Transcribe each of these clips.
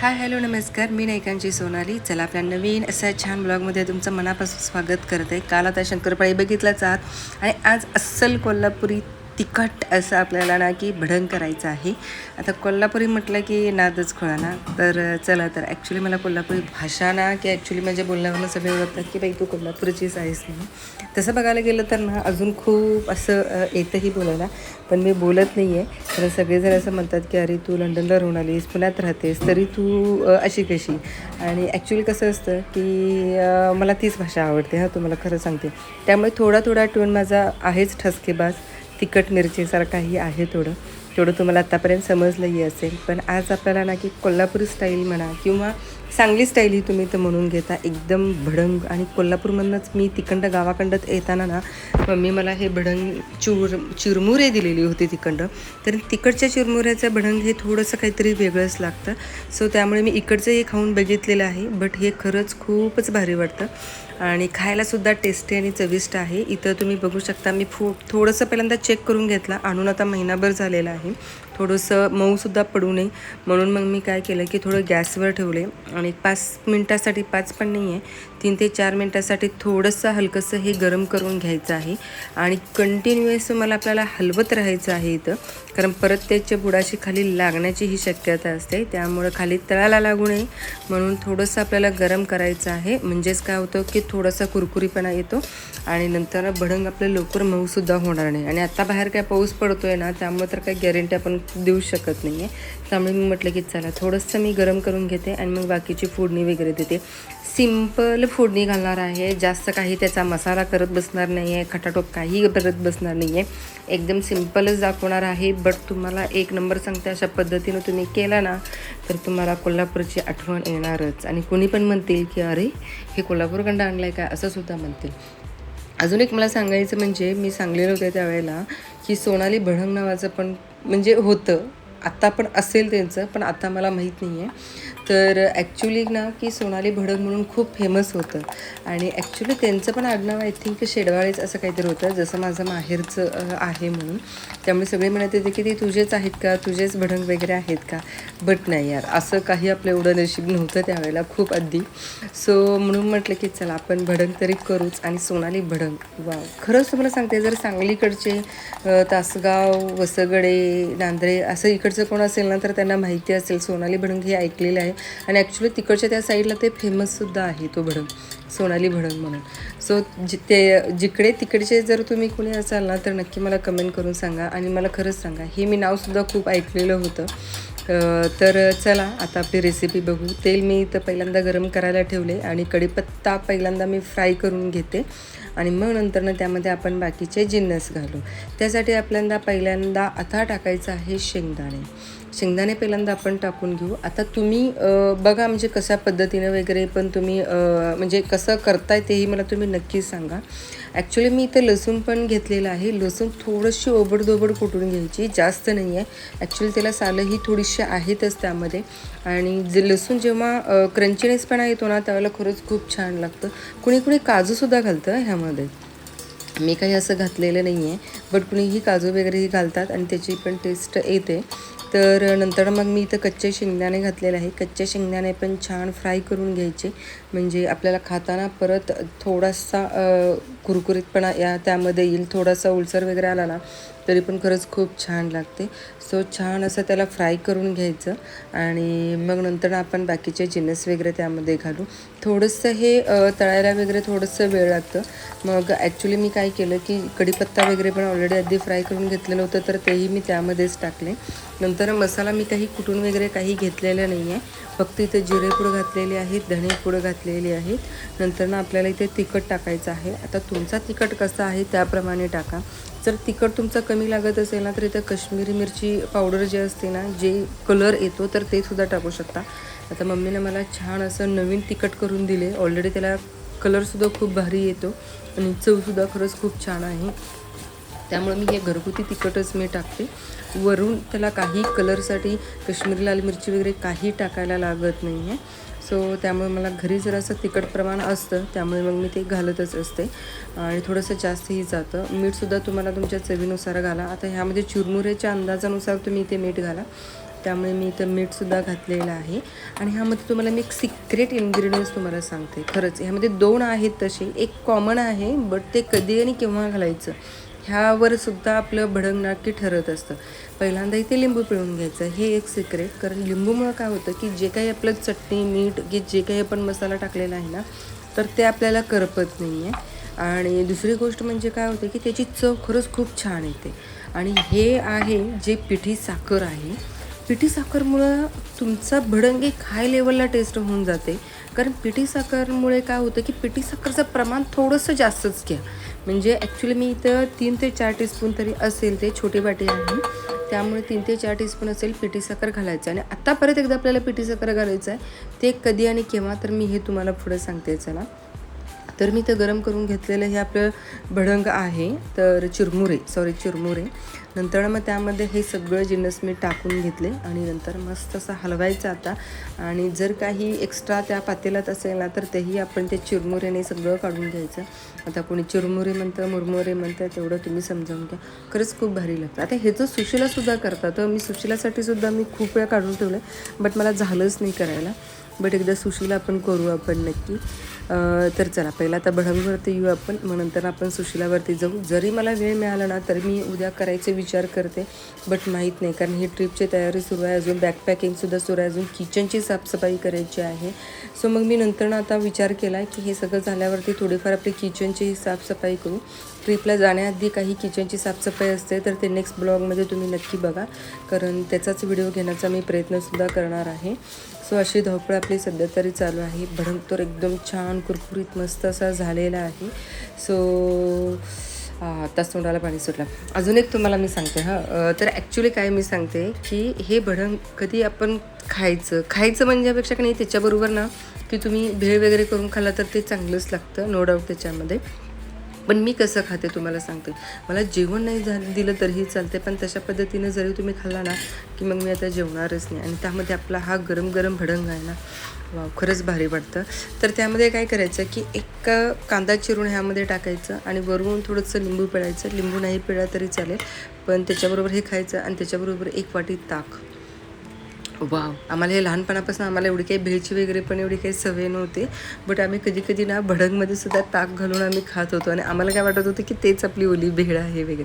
Hi hello नमस्कार. मी नायकांची सोनाली. चला आपल्या नवीन अशा छान ब्लॉगमध्ये तुमचं मनापासून स्वागत करते. काल आता शंकरपाळी बघितलाच आहात. आणि आज अस्सल कोल्हापुरी तिखट असं आपल्याला ना की भडंग करायचं आहे. आता कोल्हापुरी म्हटलं की नादच खोळा ना. तर चला तर ॲक्च्युली मला कोल्हापुरी भाषा ना की ॲक्च्युली माझ्या बोलण्यावरनं सगळे ओळखतात की बाई तू कोल्हापूरचीच आहेस म्हणून. तसं बघायला गेलं तर ना अजून खूप असं येतंही बोलायला. पण मी बोलत नाही आहे तर सगळेजण असं म्हणतात की अरे तू लंडनला राहून आलीस पुण्यात राहतेस तरी तू अशी कशी? आणि ॲक्च्युली कसं असतं की मला तीच भाषा आवडते. हां तुम्हाला खरं सांगते. त्यामुळे थोडा थोडा टोन माझा आहेच ठसकेबाज. तिखट मिरचीसारखाही आहे थोडं. थोडं तुम्हाला आत्तापर्यंत समजलंही असेल. पण आज आपल्याला ना की कोल्हापुरी स्टाईल म्हणा किंवा सांगली स्टाईल ही तुम्ही तर म्हणून घेता. एकदम भडंग. आणि कोल्हापूरमधनंच मी तिकंड गावाकंडत येताना ना मम्मी मला हे भडंग चूर चिरमुरे दिलेली होती तिकंड तर तिकडच्या चिरमुऱ्याचं भडंग हे थोडंसं काहीतरी वेगळंच लागतं. सो त्यामुळे मी इकडचंही खाऊन बघितलेलं आहे. बट हे खरंच खूपच भारी वाटतं. आणि खायलासुद्धा टेस्टी आणि चविष्ट आहे. इथं तुम्ही बघू शकता मी फू थोडंसं पहिल्यांदा चेक करून घेतला. आणून आता महिनाभर झालेला आहे. थोडंसं मऊसुद्धा पडू नये. म्हणून मग मी काय केलं की थोडं गॅसवर ठेवले. आणि पाच मिनटासाठी पाच पण नाही आहे तीन ते चार मिनटासाठी थोडंसं हलकंसं हे गरम करून घ्यायचं आहे. आणि कंटिन्युअस मला आपल्याला हलवत राहायचं आहे इथं. कारण परत त्याच्या बुडाशी खाली लागण्याची ही शक्यता असते. त्यामुळं खाली तळाला लागू नये. म्हणून थोडंसं आपल्याला गरम करायचं आहे. म्हणजेच काय होतं की थोडासा कुरकुरीपणा येतो आणि नंतर भडंग आपलं लवकर मऊसुद्धा होणार नाही. आणि आता बाहेर काय पाऊस पडतो आहे ना त्यामुळे तर काही गॅरंटी आपण देऊ शकत नाही आहे त्यामुळे मी म्हटलं की चला थोडंसं मी गरम करून घेते आणि मग बाकीची फोडणी वगैरे देते. सिंपल फोडणी घालणार आहे जास्त काही त्याचा मसाला करत बसणार नाही आहे खटाटोप काही करत बसणार नाही आहे एकदम सिम्पलच दाखवणार आहे बट तुम्हाला एक नंबर सांगते अशा पद्धतीनं तुम्ही केला ना तर तुम्हाला कोल्हापूरची आठवण येणारच. आणि कोणी पण म्हणतील की अरे हे कोल्हापूरकडं चांगला आहे काय असं सुद्धा म्हणतील. अजून एक मला सांगायचं म्हणजे मी सांगलेलं होतं त्यावेळेला की सोनाली भडंग नावाचं पण म्हणजे होतं. आत्ता पण असेल त्यांचं पण आता मला माहीत नाही आहे तर ॲक्च्युली ना की सोनाली भडंग म्हणून खूप फेमस होतं. आणि ॲक्च्युली त्यांचं पण आडनाव आय थिंक शेडवाळेच असं काहीतरी होतं जसं माझं माहेरचं आहे म्हणून. त्यामुळे सगळे म्हणत होते की ते तुझेच आहेत का? तुझेच भडंग वगैरे आहेत का? बट नाही यार असं काही आपलं एवढं नशीब नव्हतं त्यावेळेला खूप आधी. सो म्हणून म्हटलं की चला आपण भडंग तरी करूच. आणि सोनाली भडंग वा खरंच तुम्हाला सांगते जर सांगलीकडचे तासगाव वसगडे नांद्रे असं इकडचं कोण असेल ना तर त्यांना माहिती असेल. सोनाली भडंग हे ऐकलेलं आहे. आणि ॲक्च्युली तिकडच्या त्या साईडला ते फेमससुद्धा आहे तो भडंग. सोनाली भडंग म्हणून. सो जि ते जिकडे तिकडचे जर तुम्ही कोणी असाल ना तर नक्की मला कमेंट करून सांगा आणि मला खरंच सांगा. हे मी नावसुद्धा खूप ऐकलेलं होतं. तर चला आता आपली रेसिपी बघू. तेल मी इथं पहिल्यांदा गरम करायला ठेवले आणि कढीपत्ता पहिल्यांदा मी फ्राय करून घेते. आणि मग नंतरनं त्यामध्ये आपण बाकीचे जिन्नस घालू. त्यासाठी आपल्यांदा पहिल्यांदा आता टाकायचं आहे शेंगदाणे. शेंगदाणे पहिल्यांदा आपण टाकून घेऊ. आता तुम्ही बघा म्हणजे कशा पद्धतीनं वगैरे पण तुम्ही म्हणजे कसं करताय तेही मला तुम्ही नक्की सांगा. ॲक्च्युली मी इथं लसूण पण घेतलेलं आहे. लसूण थोडीशी ओबडधोबड कुटून घ्यायची जास्त नाही आहे. ॲक्च्युली त्याला सालंही थोडीशी आहेतच त्यामध्ये. आणि जे लसूण जेव्हा क्रंचीनेसपणा येतो ना त्यावेळेला खरंच खूप छान लागतं. कुणी कुणी काजूसुद्धा घालतं ह्यामध्ये. मी काही असं घातलेलं नाही आहे बट कुणीही काजू वगैरेही घालतात आणि त्याची पण टेस्ट येते. तर नंतर मग मी इथं कच्चे शेंगदाणे घातलेले आहे. कच्चे शेंगदाणे पण छान फ्राय करून घ्यायचे. म्हणजे आपल्याला खाताना परत थोडासा कुरकुरीतपणा या त्यामध्ये येईल थोडासा उलसर वगैरे आला ना तरी पण खरंच खूप छान लागते. सो छान असं त्याला फ्राय करून घ्यायचं आणि मग नंतर आपण बाकीचे जिनस वगैरे त्यामध्ये घालू. थोडंसं हे तळायला वगैरे थोडंसं वेळ लागतं. मग ॲक्च्युली मी काय केलं की कढीपत्ता वगैरे पण ऑलरेडी आधी फ्राय करून घेतलेलं होतं तर तेही मी त्यामध्येच टाकले. नंतर मसाला मी काही कुटून वगैरे काही घेतलेलं नाही आहे फक्त इथे जिरे पुढं घातलेले आहेत धणे पुढं घातलेले आहेत नंतर ना आपल्याला इथे तिखट टाकायचं आहे. आता तुमचा तिखट कसा आहे त्याप्रमाणे टाका. जर तिखट तुमचा कमी लागत असेल ना तर इथं कश्मीरी मिरची पावडर जे असते ना जे कलर येतो तर ते सुद्धा टाकू शकता. आता मम्मीनं मला छान असं नवीन तिखट करून दिले. ऑलरेडी त्याला कलरसुद्धा खूप भारी येतो आणि चवसुद्धा खरंच खूप छान आहे. त्यामुळे मी हे घरगुती तिखटच मी टाकते. वरून त्याला काही कलरसाठी कश्मीरी लाल मिरची वगैरे काही टाकायला लागत नाही आहे सो त्यामुळे मला घरी जरासं तिखट प्रमाण असतं त्यामुळे मग मी ते घालतच असते. आणि थोडंसं जास्तही जातं. मीठसुद्धा तुम्हाला तुमच्या चवीनुसार घाला. आता ह्यामध्ये चुरमुऱ्याच्या अंदाजानुसार तुम्ही ते मीठ घाला. त्यामुळे मी इथं मीठसुद्धा घातलेलं आहे. आणि ह्यामध्ये तुम्हाला मी एक सिक्रेट इन्ग्रेडियंट्स तुम्हाला सांगते. खरंच ह्यामध्ये दोन आहेत तसे. एक कॉमन आहे बट ते कधी आणि केव्हा घालायचं? ह्यावर सुद्धा आपलं भडंगनाटकी ठरत असतं. पहिल्यांदा इथे लिंबू पिळून घ्यायचं. हे एक सिक्रेट कारण लिंबूमुळं काय होतं की जे काही आपलं चटणी मीठ की जे काही आपण मसाला टाकलेला आहे ना तर ते आपल्याला करपत नाही आहे आणि दुसरी गोष्ट म्हणजे काय होतं की त्याची चव खरंच खूप छान येते. आणि हे आहे जे पिठी साखर आहे. पिठी साखरमुळं तुमचा भडंगे हाय लेवलला टेस्ट होऊन जाते. कारण पिठी साखरमुळे काय होतं की पिठी साखरचं प्रमाण थोडंसं जास्तच घ्या. म्हणजे ॲक्च्युली मी इथं तीन ते चार टीस्पून तरी असेल ते छोटी वाटी आहे. त्यामुळे तीन ते चार टीस्पून असेल पिठी साखर घालायचं. आणि आत्ता परत एकदा आपल्याला पिठी साखर घालायचं आहे ते कधी आणि केव्हा तर मी हे तुम्हाला पुढे सांगते चला. तर मी ते गरम करून घेतलेलं हे आपलं भडंग आहे तर चिरमुरे सॉरी चिरमुरे. नंतर मग त्यामध्ये हे सगळं जिन्नस मी टाकून घेतले आणि नंतर मस्त असं हलवायचं आता. आणि जर काही एक्स्ट्रा त्या पातेलात असेल ना तर तेही आपण ते चिरमुऱ्याने सगळं काढून घ्यायचं. आता कोणी चिरमुरे म्हणतं मुरमुरे म्हणतं तेवढं तुम्ही समजावून घ्या. खरंच खूप भारी लागतं. आता हे जो सुशिलासुद्धा करतात तर मी सुशिलासाठी सुद्धा मी खूप वेळा काढून ठेवलं बट मला झालंच नाही करायला. बट एकदा सुशीला आपण करू आपण नक्की. तर चला पहिला आता भडंगवरती येऊ आपण मग नंतर आपण सुशिलावरती जाऊ. जरी मला वेळ मिळाला ना तरी मी उद्या करायचे विचार करते बट माहीत नाही कारण ही ट्रिपची तयारी सुरू आहे. अजून बॅकपॅकिंगसुद्धा सुरू आहे. अजून किचनची साफसफाई करायची आहे. सो मग मी नंतर ना आता विचार केला आहे की हे सगळं झाल्यावरती थोडीफार आपली किचनची साफसफाई करू. ट्रिपला जाण्याआधी काही किचनची साफसफाई असते तर ते नेक्स्ट ब्लॉगमध्ये तुम्ही नक्की बघा. कारण त्याचाच व्हिडिओ घेण्याचा मी प्रयत्नसुद्धा करणार आहे. सो अशी धावपळ आपली सध्या तरी चालू आहे. भडंग तर एकदम छान कुरकुरीत मस्त असा झालेला आहे. सो आत्ताच तोंडाला पाणी सुटलं. अजून एक तुम्हाला मी सांगते हां. तर ॲक्च्युली काय मी सांगते की हे भडंग कधी आपण खायचं खायचं म्हणजेपेक्षा की नाही त्याच्याबरोबर ना की तुम्ही भेळ वगैरे करून खाल्ला तर ते चांगलंच लागतं नो डाऊट त्याच्यामध्ये. पण मी कसं खाते तुम्हाला सांगते. मला जेवण नाही झा दिलं तरीही चालते पण तशा पद्धतीनं जरी तुम्ही खाल्ला ना की मग मी आता जेवणारच नाही. आणि त्यामध्ये आपला हा गरम गरम भडंग आहे ना वा खरंच भारी वाटतं. तर त्यामध्ये काय करायचं की एक कांदा चिरून ह्यामध्ये टाकायचं आणि वरून थोडंसं लिंबू पिळायचं. लिंबू नाही पिळा तरी चालेल पण त्याच्याबरोबर हे खायचं आणि त्याच्याबरोबर एक वाटी ताक. वाव. आम्हाला हे लहानपणापासून आम्हाला एवढी काही भेळची वगैरे पण एवढी काही सवय नव्हती बट आम्ही कधी कधी ना भडंगमध्ये सुद्धा ताक घालून आम्ही खात होतो. आणि आम्हाला काय वाटत होतं की तेच आपली ओली भेळ आहे वगैरे.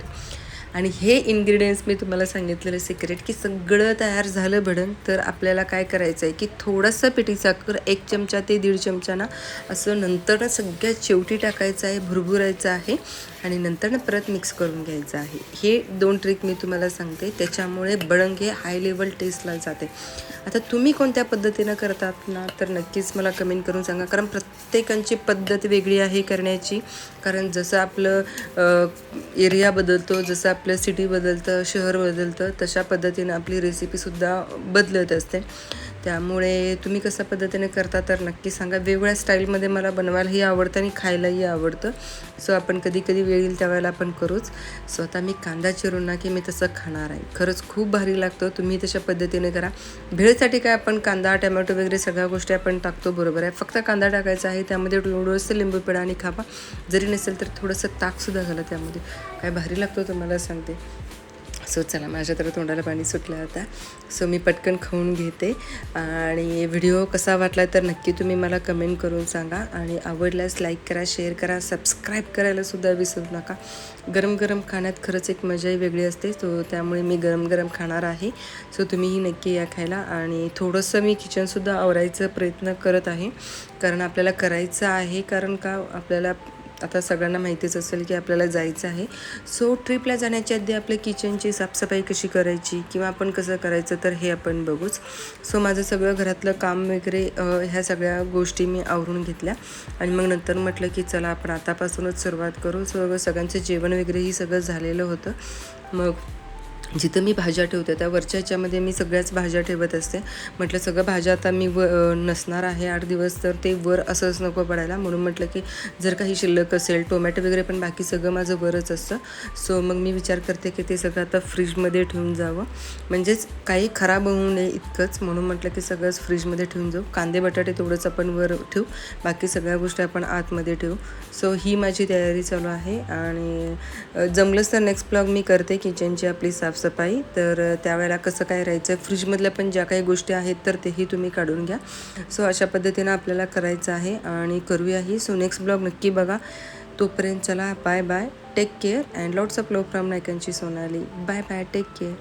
आणि हे इन्ग्रेडियंट्स मी तुम्हाला सांगितलेलं सिक्रेट की सगळं तयार झालं भडंग तर आपल्याला काय करायचं आहे की थोडंसं पिठी साखर एक चमचा ते दीड चमचा ना असं नंतर सगळ्यात शेवटी टाकायचं आहे भुरभुरायचं आहे आणि नंतर परत मिक्स करून घ्यायचं आहे. हे दोन ट्रिक मी तुम्हाला सांगते त्याच्यामुळे बडंग हे हाय लेवल टेस्टला जाते. आता तुम्ही कोणत्या पद्धतीनं करतात ना तर नक्कीच मला कमेंट करून सांगा कारण प्रत्येकांची पद्धत वेगळी आहे करण्याची. कारण जसं आपलं एरिया बदलतो जसं आपलं सिटी बदलतं शहर बदलतं तशा पद्धतीनं आपली रेसिपीसुद्धा बदलत असते. त्यामुळे तुम्ही कशा पद्धतीने करता तर नक्की सांगा. वेगवेगळ्या स्टाईलमध्ये मला बनवायलाही आवडतं आणि खायलाही आवडतं. सो आपण कधी कधी वेळ येईल त्यावेळेला आपण करूच. सो आता मी कांदा चिरून ना की मी तसं खाणार आहे. खरंच खूप भारी लागतं. तुम्ही तशा पद्धतीने करा. भेळसाठी काय आपण कांदा टमॅटो वगैरे सगळ्या गोष्टी आपण टाकतो बरोबर आहे. फक्त कांदा टाकायचा आहे त्यामध्ये थोडंसं लिंबू पिळा आणि खावा जरी नसेल तर थोडंसं ताकसुद्धा झालं त्यामध्ये. काय भारी लागतो हो तुम्हाला सांगते. सो चला माझ्या तर तोंडाला पाणी सुटलं आता. सो मी पटकन खाऊन घेते. आणि व्हिडिओ कसा वाटला तर नक्की तुम्ही मला कमेंट करून सांगा. आणि आवडल्यास लाईक करा शेअर करा सबस्क्राईब करायलासुद्धा विसरू नका. गरम गरम खाण्यात खरंच एक मजाही वेगळी असते. सो त्यामुळे मी गरम गरम खाणार आहे. सो तुम्हीही नक्की या खायला. आणि थोडंसं मी किचनसुद्धा आवरायचा प्रयत्न करत आहे. कारण आपल्याला करायचं आहे. कारण का? आपल्याला आता सगळ्यांना माहितीच असेल की आपल्याला जायचं आहे. सो ट्रिपला जाण्याच्या आधी आपल्या किचनची साफसफाई कशी करायची किंवा आपण कसं करायचं तर हे आपण बघूच. सो माझं सगळं घरातलं काम वगैरे ह्या सगळ्या गोष्टी मी आवरून घेतल्या. आणि मग नंतर म्हटलं की चला आपण आतापासूनच सुरुवात करू. सो सगळ्यांचं जेवण वगैरेही सगळं झालेलं होतं. मग जिथं मी भाज्या ठेवते त्या वरच्या ह्याच्यामध्ये मी सगळ्याच भाज्या ठेवत असते. म्हटलं सगळं भाज्या आता मी व नसणार आहे आठ दिवस तर ते वर असंच नको पडायला. म्हणून म्हटलं की जर काही शिल्लक असेल टोमॅटो वगैरे पण बाकी सगळं माझं वरच असतं. सो मग मी विचार करते की ते सगळं आता फ्रीजमध्ये ठेवून जावं. म्हणजेच काही खराब होऊ नये इतकंच. म्हणून म्हटलं की सगळंच फ्रीजमध्ये ठेवून जाऊ. कांदे बटाटे तेवढंच आपण वर ठेवू. बाकी सगळ्या गोष्टी आपण आतमध्ये ठेवू. सो ही माझी तयारी चालू आहे. आणि जमलंच तर नेक्स्ट ब्लॉग मी करते. किचनची आपली साफ साफसफाई तर त्यावेळेला कसं काय राहायचं? फ्रीजमधल्या पण ज्या काही गोष्टी आहेत तर तेही तुम्ही काढून घ्या. सो अशा पद्धतीनं आपल्याला करायचं आहे आणि करूयाही सो नेक्स्ट ब्लॉग नक्की बघा. तोपर्यंत चला bye bye take care and lots of love from नायकांची Sonali bye bye take care